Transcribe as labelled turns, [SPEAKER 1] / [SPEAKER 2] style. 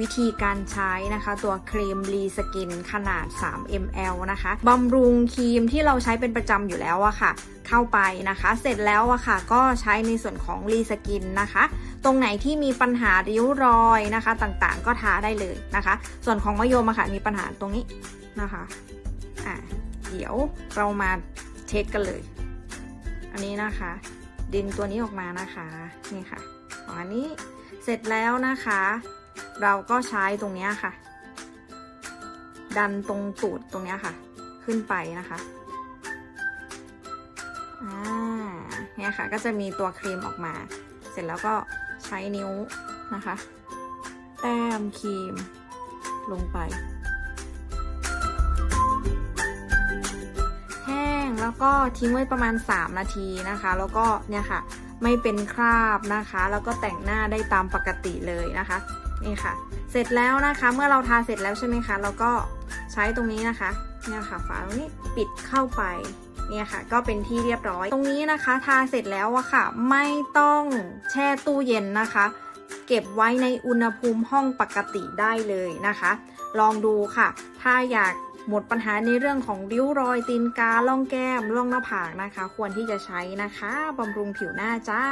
[SPEAKER 1] วิธีการใช้นะคะตัวครีมรีสกินขนาด 3 ml นะคะบำรุงครีมที่เราใช้เป็นประจำอยู่แล้วอะค่ะ เข้าไปนะคะ เสร็จแล้วอะค่ะ ก็ใช้ในส่วนของรีสกินนะคะ ตรงไหนที่มีปัญหาริ้วรอยนะคะ ต่างๆ ก็ทาได้เลยนะคะ ส่วนของมะยมอะค่ะ มีปัญหาตรงนี้นะคะอะเดี๋ยวเรามาเช็คกันเลย อันนี้นะคะดึงตัวนี้ออกมานะคะนี่ค่ะอันนี้เสร็จแล้วนะคะ เราก็ใช้ตรงนี้ค่ะ ดันตรงตูดตรงนี้ค่ะ ขึ้นไปนะคะอ่าเนี่ยค่ะก็จะมีตัวครีมออกมา เสร็จแล้วก็ใช้นิ้วนะคะ แต้มครีมลงไป แห้งแล้วก็ทิ้งไว้ประมาณ 3 นาทีนะคะ แล้วก็เนี่ยค่ะไม่เป็นคราบนะคะ แล้วก็แต่งหน้าได้ตามปกติเลยนะคะ นี่ค่ะ เสร็จแล้วนะคะ เมื่อเราทาเสร็จแล้วใช่ไหมคะเราก็ใช้ตรงนี้นะคะเนี่ยค่ะฝาตรงนี้ปิดเข้าไปเนี่ยค่ะ ก็เป็นที่เรียบร้อย ตรงนี้นะคะ ทาเสร็จแล้วอะค่ะ ไม่ต้องแช่ตู้เย็นนะคะ เก็บไว้ในอุณหภูมิห้องปกติได้เลยนะคะ ลองดูค่ะ ถ้าอยากหมดปัญหาในเรื่องของริ้วรอยตีนกาล่องแก้มล่องหน้าผากนะคะ ควรที่จะใช้นะคะบำรุงผิวหน้าจ้า